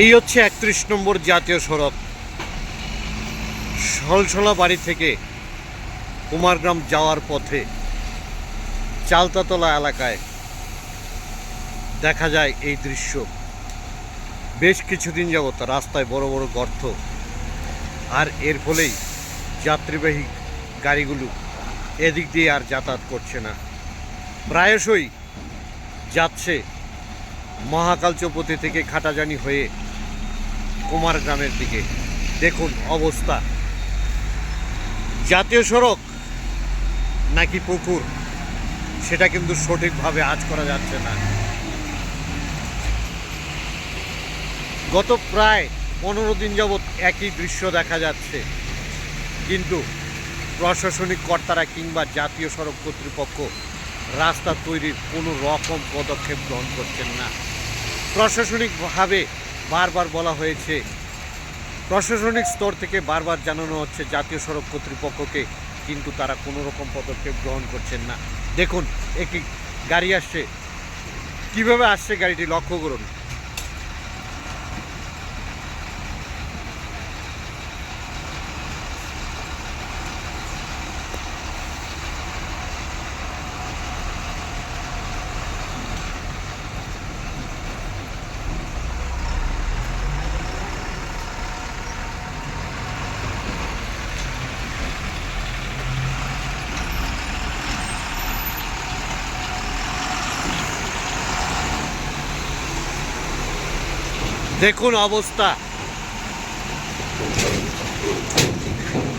এই হচ্ছে একত্রিশ নম্বর জাতীয় সড়ক। সলসলা বাড়ি থেকে কুমারগ্রাম যাওয়ার পথে চালতাতলা এলাকায় দেখা যায় এই দৃশ্য। বেশ কিছুদিন যাবত রাস্তায় বড় বড় গর্ত। আর এর ফলেই যাত্রীবাহী গাড়িগুলো এদিক দিয়ে আর যাতায়াত করছে না। প্রায়শই যাচ্ছে মহাকাল চৌপতি থেকে খাটাজানি হয়ে কুমার গ্রামের দিকে। দেখুন অবস্থা। জাতীয় সড়ক নাকি পুকুর? সেটা কিন্তু সঠিকভাবে আজ করা যাচ্ছে না। গত প্রায় পনেরো দিন যাবৎ একই দৃশ্য দেখা যাচ্ছে। কিন্তু প্রশাসনিক কর্তারা কিংবা জাতীয় সড়ক কর্তৃপক্ষ রাস্তা তৈরির কোনো রকম পদক্ষেপ গ্রহণ করছেন না। প্রশাসনিকভাবে বারবার বলা হয়েছে। প্রশাসনিক স্তর থেকে বারবার জানানো হচ্ছে জাতীয় সড়ক কর্তৃপক্ষকে, কিন্তু তারা কোনো রকম পদক্ষেপ গ্রহণ করছেন না। দেখুন, একটি গাড়ি আসছে। কীভাবে আসছে গাড়িটি লক্ষ্য করুন। দেখুন অবস্থা।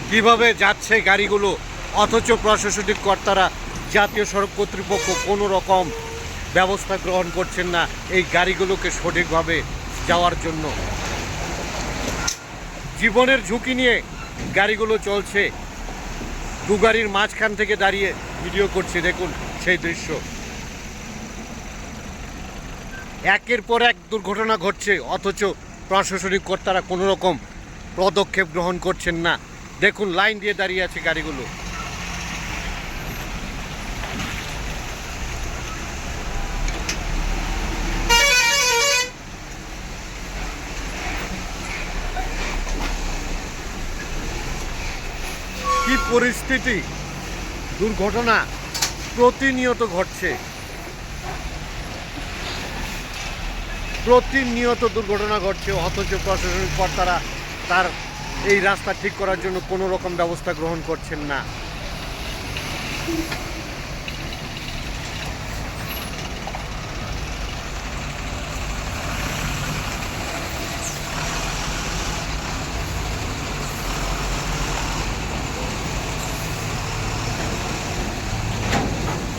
কীভাবে যাচ্ছে গাড়িগুলো? অথচ প্রশাসনিক কর্তারা জাতীয় সড়ক কর্তৃপক্ষ কোনো রকম ব্যবস্থা গ্রহণ করছেন না এই গাড়িগুলোকে সঠিকভাবে যাওয়ার জন্য। জীবনের ঝুঁকি নিয়ে গাড়িগুলো চলছে। দু গাড়ির মাঝখান থেকে দাঁড়িয়ে ভিডিও করছে। দেখুন সেই দৃশ্য। একের পর এক দুর্ঘটনা ঘটছে, অথচ প্রশাসনিক কর্তারা কোনো রকম পদক্ষেপ গ্রহণ করছেন না। দেখুন, লাইন দিয়ে দাঁড়িয়ে আছে গাড়িগুলো। কি পরিস্থিতি? দুর্ঘটনা প্রতিনিয়ত ঘটছে। প্রতিনিয়ত দুর্ঘটনা ঘটছে, অথচ প্রশাসনিক কর্তারা তার এই রাস্তা ঠিক করার জন্য কোনো রকম ব্যবস্থা গ্রহণ করছেন না।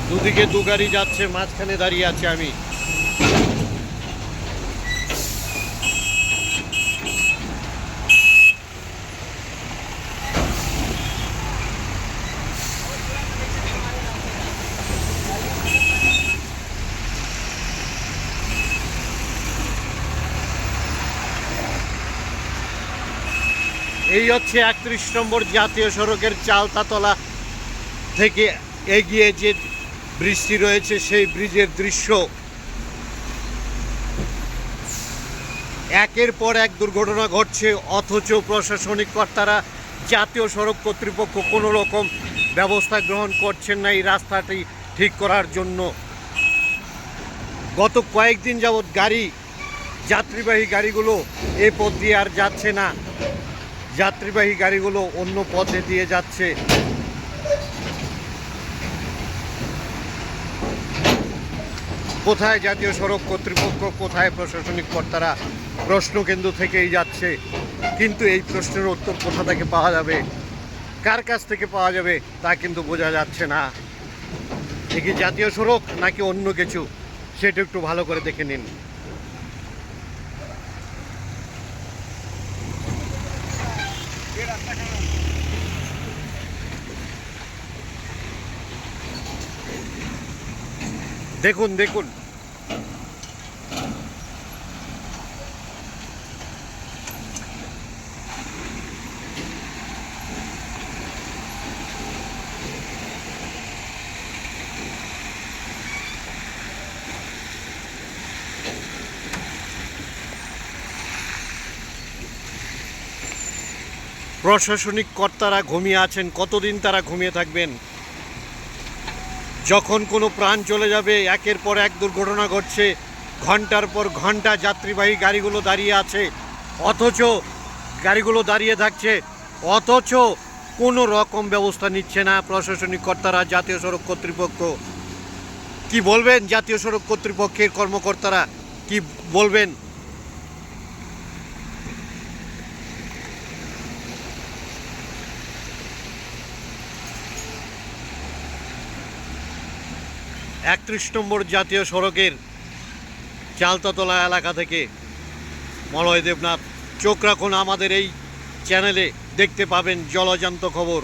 দুদিকে দু গাড়ি যাচ্ছে, মাঝখানে দাঁড়িয়ে আছে আমি। এই হচ্ছে একত্রিশ নম্বর জাতীয় সড়কের চালতাতলা থেকে এগিয়ে যে বৃষ্টি রয়েছে, সেই ব্রিজের দৃশ্য। একের পর এক দুর্ঘটনা ঘটছে, অথচ প্রশাসনিক কর্তারা জাতীয় সড়ক কর্তৃপক্ষ কোনো রকম ব্যবস্থা গ্রহণ করছেন না এই রাস্তাটি ঠিক করার জন্য। গত কয়েকদিন যাবৎ গাড়ি, যাত্রীবাহী গাড়িগুলো এ পথ দিয়ে আর যাচ্ছে না। যাত্রীবাহী গাড়িগুলো অন্য পথে দিয়ে যাচ্ছে। কোথায় জাতীয় সড়ক কর্তৃপক্ষ, কোথায় প্রশাসনিক কর্তারা? প্রশ্নকেন্দ্র থেকেই যাচ্ছে। কিন্তু এই প্রশ্নের উত্তর কোথা থেকে পাওয়া যাবে? কার কাছ থেকে পাওয়া যাবে? তা কিন্তু বোঝা যাচ্ছে না। এ জাতীয় সড়ক নাকি অন্য কিছু? সেটা একটু ভালো করে দেখে নিন। দেখুন দেখুন। প্রশাসনিক কর্তারা ঘুমিয়ে আছেন, কতদিন তারা ঘুমিয়ে থাকবেন? যখন কোনো প্রাণ চলে যাবে, একের পর এক দুর্ঘটনা ঘটছে, ঘণ্টার পর ঘণ্টা যাত্রীবাহী গাড়িগুলো দাঁড়িয়ে আছে, অথচ গাড়িগুলো দাঁড়িয়ে থাকছে, অথচ কোনো রকম ব্যবস্থা নিচ্ছে না প্রশাসনিক কর্তারা, জাতীয় সড়ক কর্তৃপক্ষ। কি বলবেন জাতীয় সড়ক কর্তৃপক্ষের কর্মকর্তারা? কি বলবেন? একত্রিশ নম্বর জাতীয় সড়কের চালতাতলা এলাকা থেকে মলয় দেবনাথ। চোখ রাখুন আমাদের এই চ্যানেলে, দেখতে পাবেন জলজান্ত খবর।